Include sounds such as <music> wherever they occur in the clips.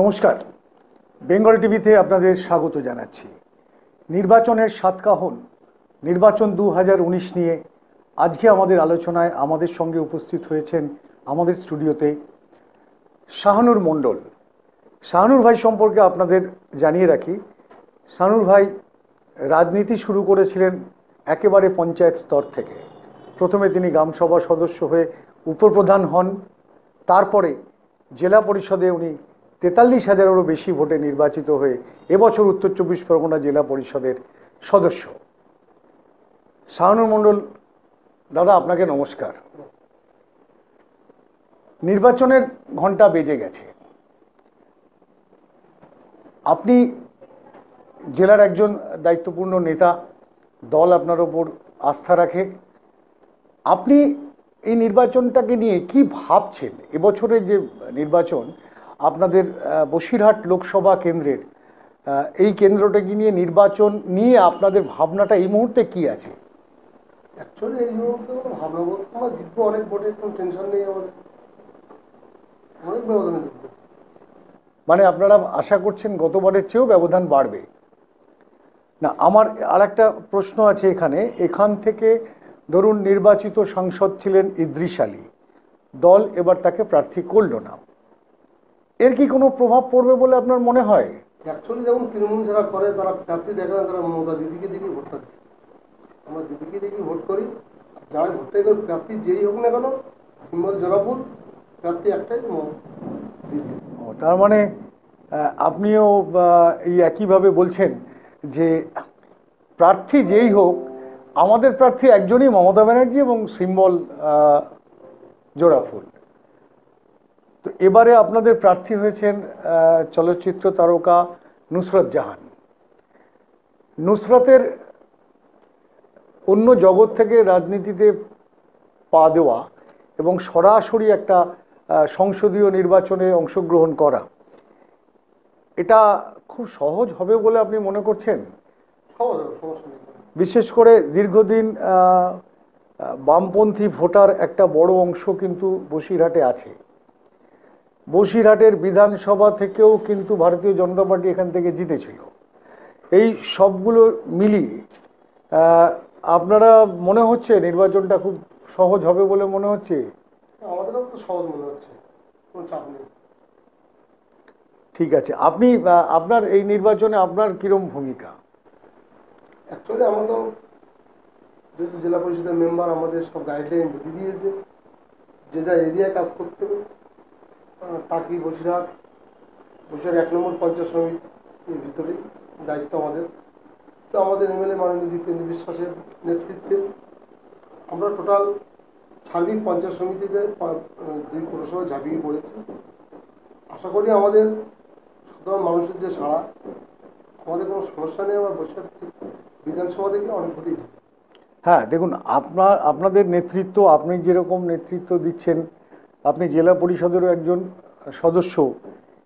নমস্কার। বেঙ্গল টিভিতে আপনাদের স্বাগত জানাচ্ছি। নির্বাচনের সাতকাহন নির্বাচন দু হাজার উনিশ নিয়ে আজকে আমাদের আলোচনায় আমাদের সঙ্গে উপস্থিত হয়েছেন আমাদের স্টুডিওতে শাহানুর মণ্ডল। শাহানুর ভাই সম্পর্কে আপনাদের জানিয়ে রাখি, শাহানুর ভাই রাজনীতি শুরু করেছিলেন একেবারে পঞ্চায়েত স্তর থেকে। প্রথমে তিনি গ্রামসভা সদস্য হয়ে উপপ্রধান হন, তারপরে জেলা পরিষদে উনি তেতাল্লিশ হাজারেরও বেশি ভোটে নির্বাচিত হয়ে এবছর উত্তর চব্বিশ পরগনা জেলা পরিষদের সদস্য। শাহানুর মণ্ডল, দাদা, আপনাকে নমস্কার। নির্বাচনের ঘণ্টা বেজে গেছে। আপনি জেলার একজন দায়িত্বপূর্ণ নেতা, দল আপনার ওপর আস্থা রাখে। আপনি এই নির্বাচনটাকে নিয়ে কি ভাবছেন? এবছরের যে নির্বাচন আপনাদের বসিরহাট লোকসভা কেন্দ্রের এই কেন্দ্রটাকে নিয়ে নির্বাচন নিয়ে আপনাদের ভাবনাটা এই মুহূর্তে কি আছে? অ্যাকচুয়ালি এই মুহূর্তে কোনো ভাবনা বলতে আমরা জিতবো অনেক ভোটে কোনো টেনশন নেই আমাদের। অনেক ব্যবধানে জিতবো। মানে আপনারা আশা করছেন গতবারের চেয়েও ব্যবধান বাড়বে। না আমার আর একটা প্রশ্ন আছে এখানে। এখান থেকে ধরুন নির্বাচিত সাংসদ ছিলেন ইদ্রিস আলী। দল এবার তাকে প্রার্থী করল না। এর কি কোনো প্রভাব পড়বে বলে আপনার মনে হয়? অ্যাকচুয়ালি যেমন তৃণমূল যারা করে তারা প্রার্থী দেখে না তারা মমতা দিদিকে দেখি ভোটটা দেয় আমরা দিদিকে দেখি ভোট করি। যারা ভোটটা করে প্রার্থী যেই হোক না কেন সিম্বল জোড়াফুল প্রার্থী একটাই দিদি। ও তার মানে আপনিও এই একইভাবে বলছেন যে প্রার্থী যেই হোক আমাদের প্রার্থী একজনই মমতা ব্যানার্জি এবং সিম্বল জোড়াফুল। তো এবারে আপনাদের প্রার্থী হয়েছেন চলচ্চিত্র তারকা নুসরত জাহান। নুসরতের অন্য জগৎ থেকে রাজনীতিতে পা দেওয়া এবং সরাসরি একটা সংসদীয় নির্বাচনে অংশগ্রহণ করা এটা খুব সহজ হবে বলে আপনি মনে করছেন? বিশেষ করে দীর্ঘদিন বামপন্থী ভোটার একটা বড় অংশ কিন্তু বসিরহাটে আছে। বসিরহাটের বিধানসভা থেকেও কিন্তু ভারতীয় জনতা পার্টি এখান থেকে জিতেছিল। এই সবগুলো মিলিয়ে আপনারা মনে হচ্ছে নির্বাচনটা খুব সহজ হবে বলে মনে হচ্ছে? আমাদের তো সহজ মনে হচ্ছে কোনো চাপ নেই। ঠিক আছে আপনি আপনার এই নির্বাচনে আপনার কিরম ভূমিকা? অ্যাকচুয়ালি আমরা তো যেহেতু জেলা পরিষদের মেম্বার আমাদের সব গাইডলাইন বেঁধে দিয়েছে। যে যা এরিয়ায় কাজ করতে হবে। টাকি বসিরহাট বসিরহাট এক নম্বর পঞ্চায়েত সমিতির ভিতরেই দায়িত্ব আমাদের। তো আমাদের এমএলএ মাননীয় দীপেন্দ্র বিশ্বাসের নেতৃত্বে আমরা টোটাল সার্বিক পঞ্চায়েত সমিতিতে দুই পৌরসভায় ঝাঁপিয়ে পড়েছি। আশা করি আমাদের সাধারণ মানুষের যে সাড়া, আমাদের কোনো সমস্যা নেই, আমরা বসিরহাট বিধানসভা থেকে অনেক হ্যাঁ দেখুন, আপনার, আপনাদের নেতৃত্ব, আপনি যেরকম নেতৃত্ব দিচ্ছেন আপনি জেলা পরিষদেরও একজন সদস্য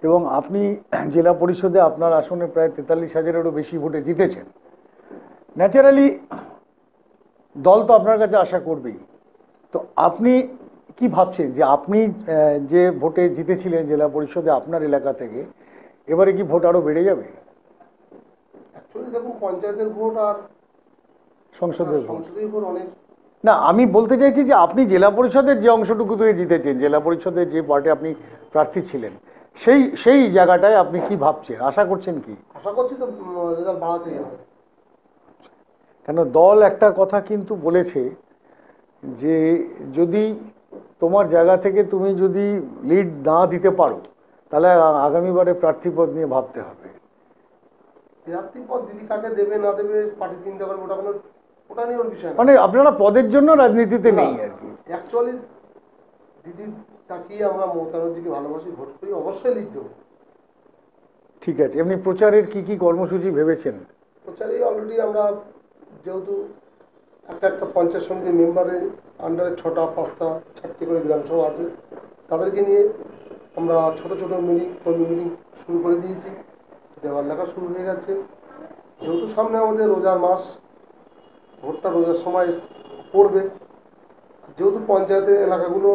এবং আপনি <clears throat> জেলা পরিষদে আপনার আসনে প্রায় তেতাল্লিশ হাজারেরও বেশি ভোটে জিতেছেন। ন্যাচারালি দল তো আপনার কাছে আশা করবেই। তো আপনি কি ভাবছেন যে আপনি যে ভোটে জিতেছিলেন জেলা পরিষদে আপনার এলাকা থেকে এবারে কি ভোট আরও বেড়ে যাবে? অ্যাকচুয়ালি দেখুন পঞ্চায়েতের ভোট আর সংসদের ভোট। সংসদীয় ভোট অনেক না আমি বলতে চাইছি যে আপনি জেলা পরিষদের যে অংশটুকু থেকে জিতেছেন জেলা পরিষদের যে পার্টি আপনি প্রার্থী ছিলেন সেই সেই জায়গাটায় আপনি কি ভাবছেন? আশা করছেন কি? আশা করছি তো রেজাল্ট বাড়াতেই হবে। কেন দল একটা কথা কিন্তু বলেছে যে যদি তোমার জায়গা থেকে তুমি যদি লিড না দিতে পারো তাহলে আগামীবারে প্রার্থীপদ নিয়ে ভাবতে হবে। প্রার্থী পদ দিদি কাকে দেবে না দেবে পার্টি চিন্তা করবে ওটা কোনো ওটা নিয়ে ওর বিষয় মানে আপনারা পদের জন্য রাজনীতিতে নেই আর কি। অ্যাকচুয়ালি দিদি তাকিয়ে আমরা মমতা ব্যানার্জিকে ভালোবাসি ভোট করি অবশ্যই লিড দেবো। ঠিক আছে এমনি প্রচারের কি কি কর্মসূচি ভেবেছেন? প্রচারেই অলরেডি আমরা যেহেতু একটা একটা পঞ্চায়েত সমিতির মেম্বারের আন্ডারে ছটা পাঁচটা চারটি করে বিধানসভা আছে তাদেরকে নিয়ে আমরা ছোট ছোট মিটিং কর্মী মিটিং শুরু করে দিয়েছি। দেওয়াল লেখা শুরু হয়ে গেছে। যেহেতু সামনে আমাদের রোজার মাস ভোটটা রোজার সময় পড়বে। যেহেতু পঞ্চায়েতের এলাকাগুলো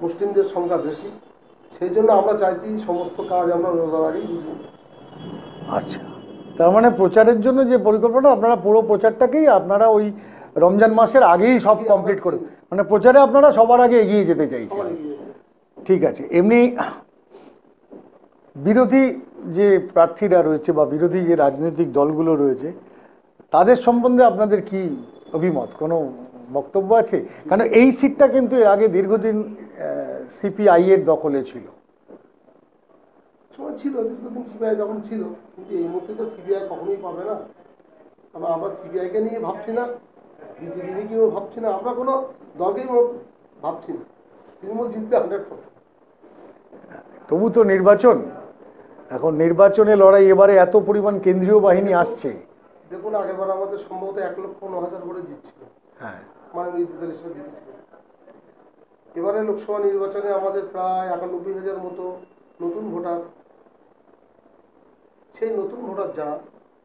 মুসলিমদের সংখ্যা বেশি সেই জন্য আমরা চাইছি সমস্ত কাজ আমরা রোজার আগেই বুঝিয়ে আচ্ছা। তার মানে প্রচারের জন্য যে পরিকল্পনা আপনারা পুরো প্রচারটাকেই আপনারা ওই রমজান মাসের আগেই সব কমপ্লিট করে মানে প্রচারে আপনারা সবার আগে এগিয়ে যেতে চাইছেন। ঠিক আছে। এমনি বিরোধী যে প্রার্থীরা রয়েছে বা বিরোধী যে রাজনৈতিক দলগুলো রয়েছে তাদের সম্বন্ধে আপনাদের কি অভিমত? কোনো বক্তব্য আছে? কারণ এই সিটটা কিন্তু এর আগে দীর্ঘদিন সিপিআই এর দখলে ছিল। সময় ছিল দীর্ঘদিন সিবিআই যখন ছিল। কিন্তু এই মুহূর্তে তো সিবিআই কখনোই পাবে না। কারণ আমরা সিবিআইকে নিয়ে ভাবছি না। বিজেপি নিয়েও ভাবছি না। আমরা কোনো দলকেই ভাব- ভাবছি না। তৃণমূল জিতবে হান্ড্রেড পার্সেন্ট। তবু তো নির্বাচন। এখন নির্বাচনে লড়াই এবারে এত পরিমাণ কেন্দ্রীয় বাহিনী আসছে। দেখুন আগেবার আমাদের সম্ভবত এক লক্ষ ন হাজার করে জিতছিল। হ্যাঁ। হিসেবে জিতেছিল। এবারে লোকসভা নির্বাচনে আমাদের প্রায় একানব্বই হাজার মতো নতুন ভোটার সেই নতুন ভোটার যারা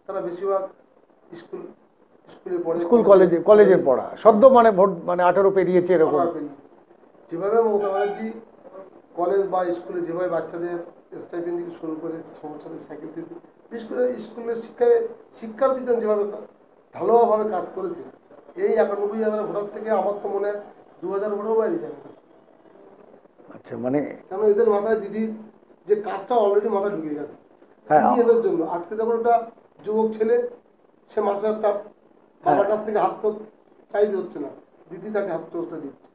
তারা বেশিরভাগ স্কুল স্কুলে পড়ে। স্কুল কলেজে কলেজে পড়া। সদ্য মানে ভোট মানে আঠারো পেরিয়েছে এরকম। যেভাবে মমতা ব্যানার্জি কলেজ বা স্কুলে যেভাবে বাচ্চাদের স্টাইপেন্ড থেকে শুরু করে সমস্যাদের সাইকেল থেকে বিশেষ করে স্কুলের শিক্ষায় শিক্ষার পিছনে যেভাবে ঢালোয়াভাবে কাজ করেছে এই একানব্বই হাজার ভোটার থেকে আমার তো মনে হয় দু হাজার ভোটও বাইরে যাবে আচ্ছা মানে কেন এদের মাথায় দিদি যে কাজটা অলরেডি মাথায় ঢুকে গেছে। হ্যাঁ। এদের জন্য। আজকে যখন একটা যুবক ছেলে সে মাসে একটা বাবার কাছ থেকে হাত চাইতে হচ্ছে না। দিদি তাকে হাত খরচটা দিচ্ছে।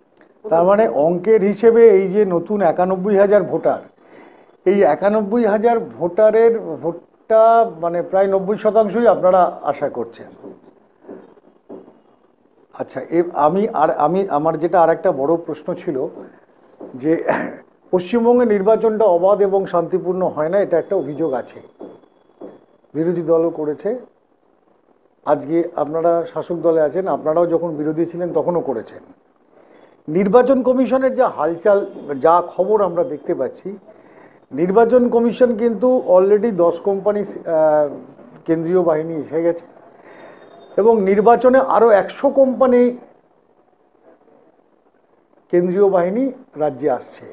তার মানে অঙ্কের হিসেবে এই যে নতুন একানব্বই হাজার ভোটার এই একানব্বই হাজার ভোটারের ভোটটা মানে প্রায় নব্বই শতাংশই আপনারা আশা করছেন। আচ্ছা এ, আমি আর, আমি, আমার যেটা আর একটা বড় প্রশ্ন ছিল যে, পশ্চিমবঙ্গে নির্বাচনটা অবাধ এবং শান্তিপূর্ণ হয় না, এটা একটা অভিযোগ আছে। বিরোধী দলও করেছে। আজকে আপনারা শাসক দলে আছেন, আপনারাও যখন বিরোধী ছিলেন তখনও করেছেন। নির্বাচন কমিশনের যা হালচাল, যা খবর আমরা দেখতে পাচ্ছি নির্বাচন কমিশন কিন্তু অলরেডি দশ কোম্পানি কেন্দ্রীয় বাহিনী এসে গেছে। এবং নির্বাচনে আরও একশো কোম্পানি কেন্দ্রীয় বাহিনী রাজ্যে আসছে।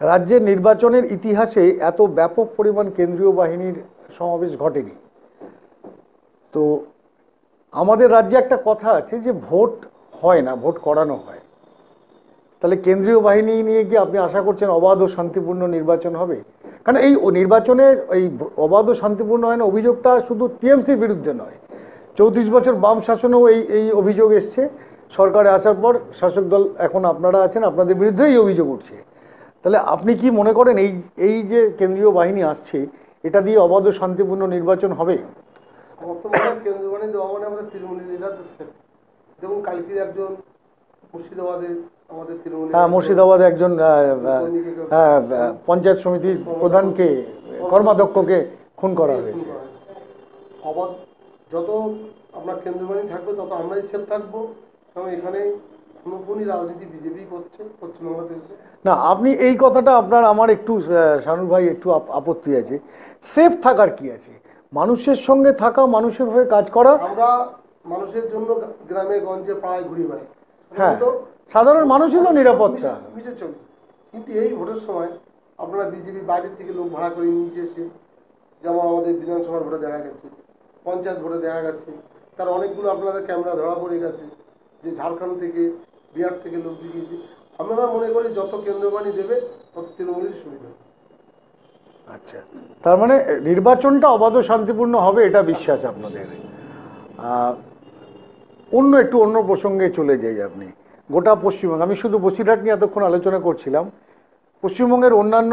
রাজ্যের নির্বাচনের ইতিহাসে এত ব্যাপক পরিমাণ কেন্দ্রীয় বাহিনীর সমাবেশ ঘটেনি। তো আমাদের রাজ্যে একটা কথা আছে যে, ভোট হয় না, ভোট করানো হয়। তাহলে কেন্দ্রীয় বাহিনী নিয়ে কি আপনি আশা করছেন অবাধ ও শান্তিপূর্ণ নির্বাচন হবে? কারণ এই নির্বাচনের এই অবাধ ও শান্তিপূর্ণ হয় না অভিযোগটা শুধু টিএমসির বিরুদ্ধে নয়, চৌত্রিশ বছর বাম শাসনেও এই এই অভিযোগ এসছে। সরকারে আসার পর শাসক দল এখন আপনারা আছেন, আপনাদের বিরুদ্ধে এই অভিযোগ উঠছে। তাহলে আপনি কি মনে করেন এই এই যে কেন্দ্রীয় বাহিনী আসছে, এটা দিয়ে অবাধ ও শান্তিপূর্ণ নির্বাচন হবে? মনে হয় কেন্দ্রীয় বাহিনী দেওয়া মানে আমাদের তৃণমূলী লিডারদের দেখুন কালকে একজন হ্যাঁ মুর্শিদাবাদে একজন পঞ্চায়েত সমিতির প্রধানকে কর্মাধ্যক্ষকে খুন করা হয়েছে। যত আপনার কেন্দ্রীয় থাকবে তত আমরাই সেফ থাকব। কারণ এখানে রাজনীতি বিজেপি করছে না আপনি এই কথাটা আপনার আমার একটু শানুর ভাই একটু আপ- আপত্তি আছে। সেফ থাকার কি আছে? মানুষের সঙ্গে থাকা মানুষের হয়ে কাজ করা। আমরা মানুষের জন্য গ্রামে গঞ্জে পাড়ায় ঘুরি বেড়াই। হ্যাঁ। তো সাধারণ মানুষেরও নিরাপত্তা। মিশে- মিশে চলি কিন্তু এই ভোটের সময় আপনারা বিজেপি বাইরের থেকে লোক ভাড়া করে নিয়ে এসে যেমন আমাদের বিধানসভার ভোটে দেখা গেছে পঞ্চায়েত ভোটে দেখা গেছে তার অনেকগুলো আপনাদের ক্যামেরা ধরা পড়ে গেছে যে ঝাড়খণ্ড থেকে বিহার থেকে লোক ঢুকিয়েছে আমরা মনে করি যত কেন্দ্রবাণী দেবে তত তৃণমূলের সুবিধা আচ্ছা। তার মানে নির্বাচনটা অবাধ শান্তিপূর্ণ হবে এটা বিশ্বাস আপনাদের। অন্য একটু অন্য প্রসঙ্গে চলে যাই আপনি। গোটা পশ্চিমবঙ্গ, আমি শুধু বসিরহাট নিয়ে এতক্ষণ আলোচনা করছিলাম। পশ্চিমবঙ্গের অন্যান্য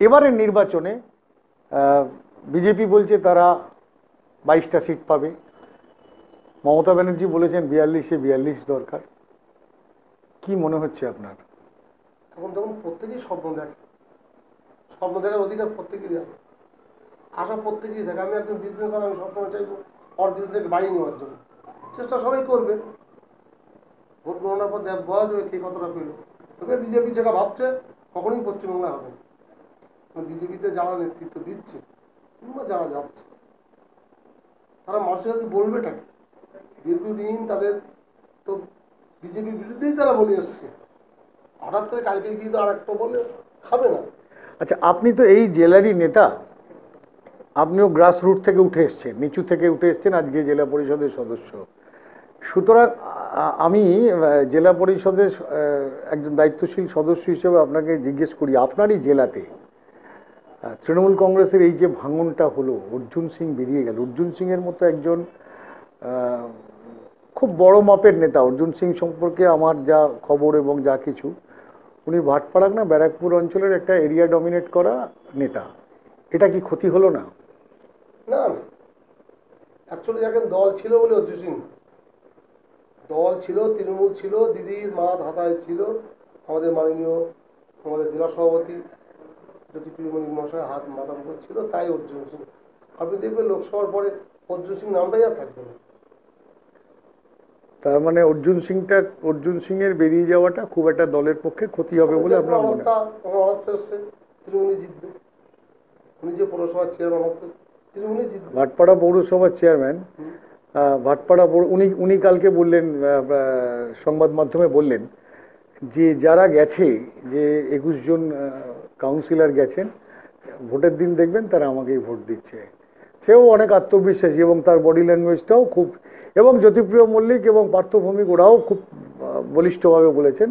এবারের নির্বাচনে বিজেপি বলছে তারা বাইশটা সিট পাবে। মমতা ব্যানার্জি বলেছেন বিয়াল্লিশে বিয়াল্লিশ দরকার। কি মনে হচ্ছে আপনার? এখন তখন প্রত্যেকেই স্বপ্ন দেখে। স্বপ্ন দেখার অধিকার প্রত্যেকেরই আছে। আশা প্রত্যেকেই দেখে আমি একজন বিজনেস আমি সবসময় চাইব, আমার বাড়িয়ে নেওয়ার জন্য। চেষ্টা সবাই করবে। ভোট গণনার পর বোঝা যাবে কে কতটা পেল। তবে বিজেপি যেটা ভাবছে, কখনোই পশ্চিমবাংলা হবে বিজেপিতে যারা নেতৃত্ব দিচ্ছে, কিংবা যারা যাচ্ছে, তারা মানুষের কাছে বলবেটা কি? দীর্ঘদিন তাদের তো বিজেপির বিরুদ্ধেই তারা বলে এসছে। হঠাৎ করে কালকে গিয়ে তো আর একটা বলে খাবে না। আচ্ছা আপনি তো এই জেলারই নেতা। আপনিও গ্রাস রুট থেকে উঠে এসছেন, নিচু থেকে উঠে এসছেন, আজকে জেলা পরিষদের সদস্য। সুতরাং আমি জেলা পরিষদের একজন দায়িত্বশীল সদস্য হিসেবে আপনাকে জিজ্ঞেস করি, আপনারই জেলাতে তৃণমূল কংগ্রেসের এই যে ভাঙনটা হলো, অর্জুন সিং বেরিয়ে গেল। অর্জুন সিংয়ের মতো একজন খুব বড় মাপের নেতা। অর্জুন সিং সম্পর্কে আমার যা খবর এবং যা কিছু, উনি ভাটপাড়াক না ব্যারাকপুর অঞ্চলের একটা এরিয়া ডমিনেট করা নেতা। এটা কি ক্ষতি হলো না? না অ্যাকচুয়ালি দেখেন দল ছিল বলে অর্জুন সিং। দল ছিল তৃণমূল ছিল দিদির মা ধাতায় ছিল আমাদের মাননীয় আমাদের জেলা সভাপতি জ্যোতিপ্রিয়মণি মহাশয় হাত মাথার উপর ছিল তাই অর্জুন সিং। আপনি দেখবেন লোকসভার পরে অর্জুন সিং নামটাই আর থাকবে না। তার মানে অর্জুন সিংটা অর্জুন সিং এর বেরিয়ে যাওয়াটা খুব একটা দলের পক্ষে ক্ষতি হবে বলে আপনার মনে অবস্থা এসছে তৃণমূলই জিতবে। উনি যে পৌরসভার চেয়ারম্যান অবস্থা তৃণমূলই জিতবে। ভাটপাড়া পৌরসভার চেয়ারম্যান ভাটপাড়া উনি উনি কালকে বললেন সংবাদ মাধ্যমে বললেন যে যারা গেছে, যে একুশ জন কাউন্সিলর গেছেন, ভোটের দিন দেখবেন তারা আমাকেই ভোট দিচ্ছে। সেও অনেক আত্মবিশ্বাসী এবং তার বডি ল্যাঙ্গুয়েজটাও খুব, এবং জ্যোতিপ্রিয় মল্লিক এবং পার্থভৌমিক ওরাও খুব বলিষ্ঠভাবে বলেছেন।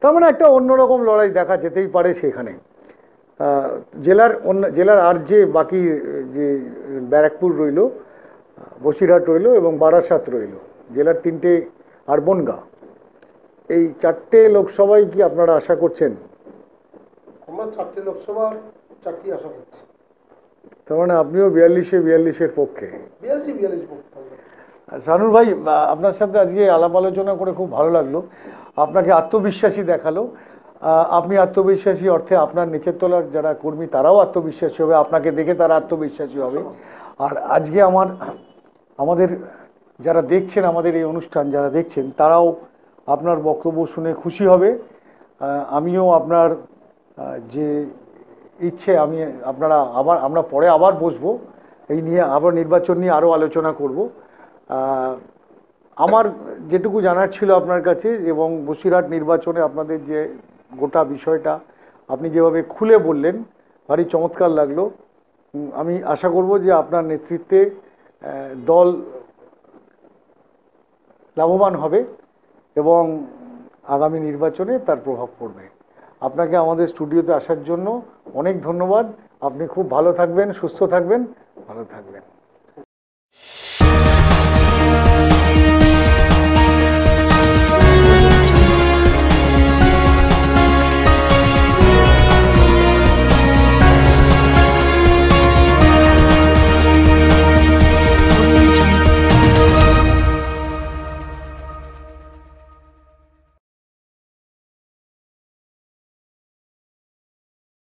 তার মানে একটা অন্যরকম লড়াই দেখা যেতেই পারে সেখানে। জেলার অন্য, জেলার আর যে বাকি, যে ব্যারাকপুর রইল বসিরহাট রইল এবং বারাসাত রইল জেলার তিনটে আর বনগা এই চারটে লোকসভায় কি আপনারা আশা করছেন? আমরা চারটে লোকসভা চারটি আশা করছি। তার মানে আপনিও বিয়াল্লিশে বিয়াল্লিশের পক্ষে। বিয়াল্লিশ বিয়াল্লিশ পক্ষ সানুর ভাই আপনার সাথে আজকে আলাপ আলোচনা করে খুব ভালো লাগল। আপনাকে আত্মবিশ্বাসী দেখাল। আপনি আত্মবিশ্বাসী অর্থে আপনার নিচের তলার যারা কর্মী তারাও আত্মবিশ্বাসী হবে। আপনাকে দেখে তারা আত্মবিশ্বাসী হবে। আর আজকে আমার আমাদের যারা দেখছেন আমাদের এই অনুষ্ঠান, যারা দেখছেন, তারাও আপনার বক্তব্য শুনে খুশি হবে। আমিও আপনার যে ইচ্ছে, আমি আপনারা আবার, আমরা পরে আবার বসবো। এই নিয়ে আবার নির্বাচন নিয়ে আরও আলোচনা করব। আমার যেটুকু জানার ছিল আপনার কাছে এবং বসিরহাট নির্বাচনে আপনাদের যে গোটা বিষয়টা আপনি যেভাবে খুলে বললেন, ভারী চমৎকার লাগল। আমি আশা করব যে আপনার নেতৃত্বে দল লাভবান হবে এবং আগামী নির্বাচনে তার প্রভাব পড়বে। আপনাকে আমাদের স্টুডিওতে আসার জন্য অনেক ধন্যবাদ। আপনি খুব ভালো থাকবেন, সুস্থ থাকবেন, ভালো থাকবেন।